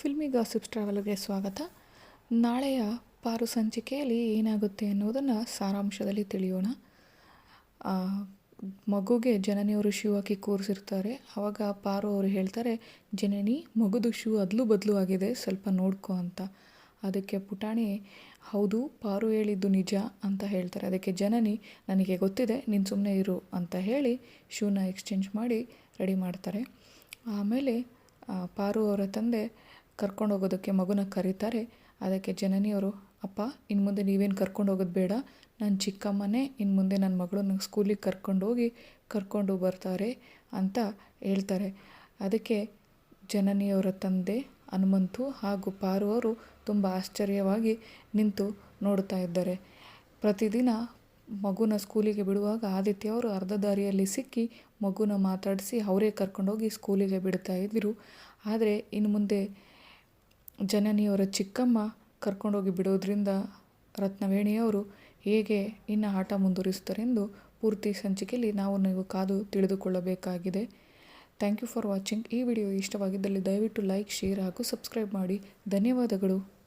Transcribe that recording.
Filmy gossips ಟ್ರಾವೆಲ್ಗೆ ಸ್ವಾಗತ. ನಾಳೆಯ ಪಾರು ಸಂಚಿಕೆಯಲ್ಲಿ ಏನಾಗುತ್ತೆ ಅನ್ನೋದನ್ನು ಸಾರಾಂಶದಲ್ಲಿ ತಿಳಿಯೋಣ. ಮಗುಗೆ ಜನನಿಯವರು ಶೂ ಹಾಕಿ ಕೂರಿಸಿರ್ತಾರೆ. ಆವಾಗ ಪಾರು ಅವರು ಹೇಳ್ತಾರೆ, ಜನನಿ, ಮಗುದು ಶೂ ಅದಲು ಬದಲು ಆಗಿದೆ, ಸ್ವಲ್ಪ ನೋಡ್ಕೋ ಅಂತ. ಅದಕ್ಕೆ ಪುಟಾಣಿ, ಹೌದು, ಪಾರು ಹೇಳಿದ್ದು ನಿಜ ಅಂತ ಹೇಳ್ತಾರೆ. ಅದಕ್ಕೆ, ಜನನಿ, ನನಗೆ ಗೊತ್ತಿದೆ, ನೀನು ಸುಮ್ಮನೆ ಇರು ಅಂತ ಹೇಳಿ ಶೂನ ಎಕ್ಸ್ಚೇಂಜ್ ಮಾಡಿ ರೆಡಿ ಮಾಡ್ತಾರೆ. ಆಮೇಲೆ ಪಾರು ಅವರ ತಂದೆ ಕರ್ಕೊಂಡು ಹೋಗೋದಕ್ಕೆ ಮಗುನ ಕರೀತಾರೆ. ಅದಕ್ಕೆ ಜನನಿಯವರು ಅಪ್ಪ ಇನ್ನು ಮುಂದೆ ನೀವೇನು ಕರ್ಕೊಂಡು ಹೋಗೋದು ಬೇಡ. ನನ್ನ ಚಿಕ್ಕಮ್ಮನೇ ಇನ್ನು ಮುಂದೆ ನನ್ನ ಮಗಳನ್ನ ಸ್ಕೂಲಿಗೆ ಕರ್ಕೊಂಡು ಹೋಗಿ ಕರ್ಕೊಂಡು ಬರ್ತಾರೆ ಅಂತ ಹೇಳ್ತಾರೆ. ಅದಕ್ಕೆ ಜನನಿಯವರ ತಂದೆ ಹನುಮಂತು ಹಾಗೂ ಪಾರು ಅವರು ತುಂಬ ಆಶ್ಚರ್ಯವಾಗಿ ನಿಂತು ನೋಡ್ತಾ ಇದ್ದಾರೆ. ಪ್ರತಿದಿನ ಮಗುನ ಸ್ಕೂಲಿಗೆ ಬಿಡುವಾಗ ಆದಿತ್ಯ ಅವರು ಅರ್ಧ ದಾರಿಯಲ್ಲಿ ಸಿಕ್ಕಿ ಮಗುನ ಮಾತಾಡಿಸಿ, ಅವರೇ ಕರ್ಕೊಂಡೋಗಿ ಸ್ಕೂಲಿಗೆ ಬಿಡ್ತಾ ಇದ್ದರು ಆದರೆ ಇನ್ನು ಮುಂದೆ ಜನನಿಯವರ ಚಿಕ್ಕಮ್ಮ ಕರ್ಕೊಂಡೋಗಿ ಬಿಡೋದ್ರಿಂದ ರತ್ನವೇಣಿಯವರು ಹೇಗೆ ಇನ್ನು ಆಟ ಮುಂದುವರಿಸ್ತಾರೆಂದು ಪೂರ್ತಿ ಸಂಚಿಕೆಯಲ್ಲಿ ನಾವು ನೀವು ಕಾದು ತಿಳಿದುಕೊಳ್ಳಬೇಕಾಗಿದೆ. ಥ್ಯಾಂಕ್ ಯು ಫಾರ್ ವಾಚಿಂಗ್ ಈ ವಿಡಿಯೋ ಇಷ್ಟವಾಗಿದ್ದಲ್ಲಿ ದಯವಿಟ್ಟು ಲೈಕ್ ಶೇರ್ ಹಾಗೂ ಸಬ್ಸ್ಕ್ರೈಬ್ ಮಾಡಿ. ಧನ್ಯವಾದಗಳು.